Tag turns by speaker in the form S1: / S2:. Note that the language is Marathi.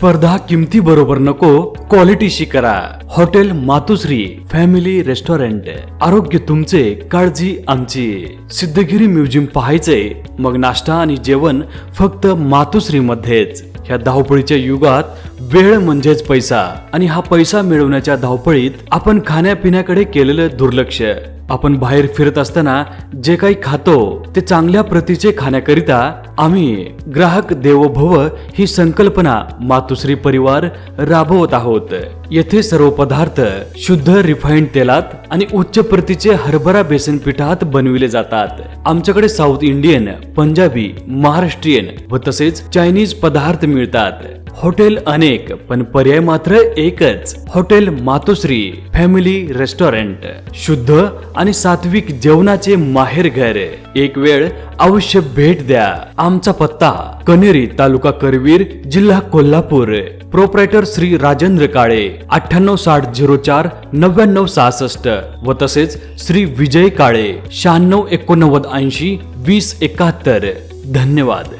S1: स्पर्धा किमती बरोबर नको क्वालिटीशी करा हॉटेल मातुश्री फॅमिली रेस्टॉरंट आरोग्य तुमचे काळजी आमची. सिद्धगिरी म्युझियम पाहायचंय मग नाश्ता आणि जेवण फक्त मातुश्री मध्येच ह्या धावपळीच्या युगात वेळ म्हणजेच पैसा आणि हा पैसा मिळवण्याच्या धावपळीत आपण खाण्यापिण्याकडे केलेलं दुर्लक्ष. आपण बाहेर फिरत असताना जे काही खातो ते चांगल्या प्रतीचे खाण्याकरिता आम्ही ग्राहक देवो भव ही संकल्पना मातुश्री परिवार राबवत आहोत. येथे सर्व पदार्थ शुद्ध रिफाईंड तेलात आणि उच्च प्रतीचे हरभरा बेसन पिठात बनविले जातात. आमच्याकडे साऊथ इंडियन पंजाबी महाराष्ट्रीयन व तसेच चायनीज पदार्थ मिळतात. हॉटेल अनेक पण पर्याय मात्र एकच. Hotel Matoshri family restaurant. शुद्ध आणि सात्विक जेवणाचे माहेर घर. एक वेळ अवश्य भेट द्या. आमचा पत्ता कनेरी तालुका करवीर जिल्हा कोल्हापूर. प्रोप्रायटर श्री राजेंद्र काळे अठ्ठ्याण्णव साठ झिरो चार नव्याण्णव सहासष्ट. व तसेच श्री विजय काळे शहाण्णव एकोणनव्वद ऐंशी वीस एकाहत्तर. धन्यवाद.